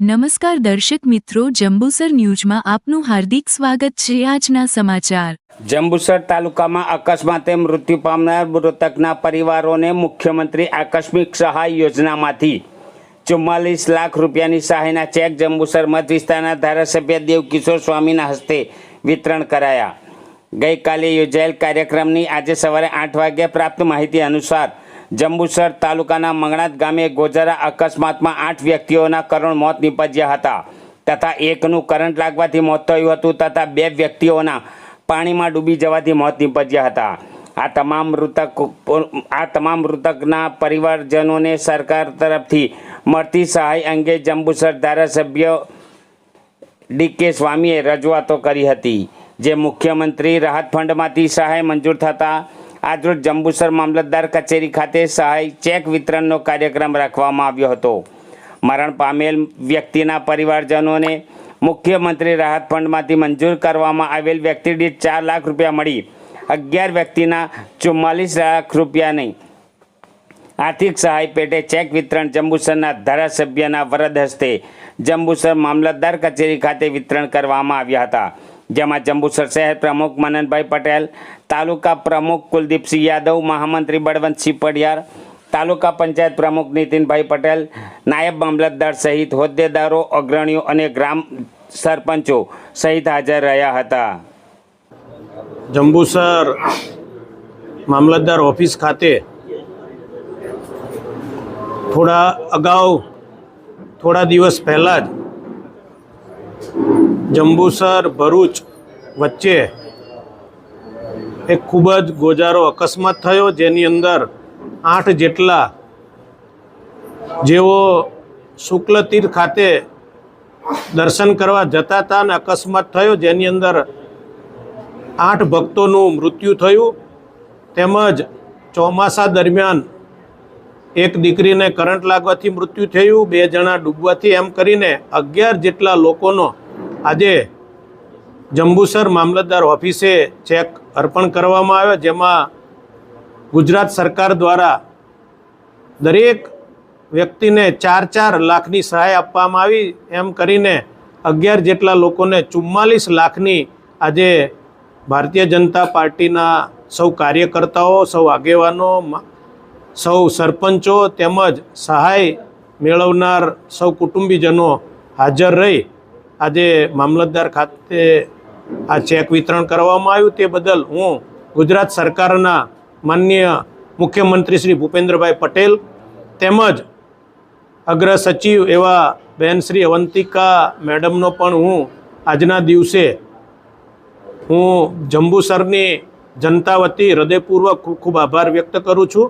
નમસ્કાર દર્શક મિત્રો, જંબુસર ન્યૂઝમાં આપનું હાર્દિક સ્વાગત છે આજના સમાચાર. જંબુસર તાલુકામાં અકસ્માતે મૃત્યુ પામનાર મૃતકના પરિવારોને મુખ્યમંત્રી આકસ્મિક સહાય યોજનામાંથી ચુમ્માલીસ લાખ રૂપિયાની સહાયના ચેક જંબુસર મત વિસ્તારના ધારાસભ્ય દેવકિશોર સ્વામીના હસ્તે વિતરણ કરાયા. ગઈકાલે યોજાયેલ કાર્યક્રમની આજે સવારે આઠ વાગ્યે પ્રાપ્ત માહિતી અનુસાર જંબુસર તાલુકાના મંગણાત ગામે ગોજારા અકસ્માતમાં આઠ વ્યક્તિઓના કરુણ મોત નીપજ્યા હતા તથા એકનું કરંટ લાગવાથી મોત થયું હતું તથા બે વ્યક્તિઓના પાણીમાં ડૂબી જવાથી મોત નીપજ્યા હતા. આ તમામ મૃતક આ તમામ મૃતકના પરિવારજનોને સરકાર તરફથી મળતી સહાય અંગે જંબુસર ધારાસભ્ય ડી કે સ્વામીએ રજૂઆતો કરી હતી. જે મુખ્યમંત્રી રાહત ફંડમાંથી સહાય મંજૂર થતાં આજરોજ જંબુસર મામલતદાર કચેરી ખાતે સહાય ચેક વિતરણનો કાર્યક્રમ રાખવામાં આવ્યો હતો. મરણ પામેલ વ્યક્તિના પરિવારજનોને મુખ્યમંત્રી રાહત ફંડમાંથી મંજૂર કરવામાં આવેલ વ્યક્તિ દીઠ ચાર લાખ રૂપિયા મળી. અગિયાર વ્યક્તિના ચુમ્માલીસ લાખ રૂપિયાની આર્થિક સહાય પેટે ચેક વિતરણ જંબુસરના ધારાસભ્યના વરદ હસ્તે જંબુસર મામલતદાર કચેરી ખાતે વિતરણ કરવામાં આવ્યા હતા. જેમાં જંબુસર શહેર પ્રમુખ મનનભાઈ પટેલ, તાલુકા પ્રમુખ કુલદીપસિંહ યાદવ, મહામંત્રી બળવંતસિંહ પડિયાર તાલુકા પંચાયત પ્રમુખ નીતિનભાઈ પટેલ, નાયબ મામલતદાર સહિત હોદ્દેદારો, અગ્રણીઓ અને ગ્રામ સરપંચો સહિત હાજર રહ્યા હતા. જંબુસર મામલતદાર ઓફિસ ખાતે થોડા અગાઉ, થોડા દિવસ પહેલાં જ જંબુસર ભરૂચ વચ્ચે એક ખૂબ જ ગોજારો અકસ્માત થયો, જેની અંદર આઠ જેટલા જેઓ શુક્લ તીર્થ ખાતે દર્શન કરવા જતા હતા અને અકસ્માત થયો, જેની અંદર આઠ ભક્તોનું મૃત્યુ થયું. તેમજ ચોમાસા દરમિયાન એક દીકરીને કરંટ લાગવાથી મૃત્યુ થયું, બે જણા ડૂબવાથી એમ કરીને અગિયાર જેટલા લોકોનો આજે જંબુસર મામલતદાર ઓફિસે ચેક અર્પણ કરવામાં આવ્યો, જેમાં ગુજરાત સરકાર દ્વારા દરેક વ્યક્તિને ચાર ચાર લાખની સહાય આપવામાં આવી. એમ કરીને અગિયાર જેટલા લોકોને ચુમ્માલીસ લાખની આજે ભારતીય જનતા પાર્ટીના સૌ કાર્યકર્તાઓ, સૌ આગેવાનો સૌ સરપંચો તેમજ સહાય મેળવનાર સૌ કુટુંબીજનો હાજર રહી. આજે મામલતદાર ખાતે આ ચેક વિતરણ કરવામાં આવ્યું તે બદલ હું ગુજરાત સરકારના માનનીય મુખ્યમંત્રી શ્રી ભૂપેન્દ્રભાઈ પટેલ તેમજ અગ્ર સચિવ એવા બહેન શ્રી અવંતિકા મેડમનો પણ હું આજના દિવસે હું જંબુસરની જનતા વતી હૃદયપૂર્વક ખૂબ ખૂબ આભાર વ્યક્ત કરું છું.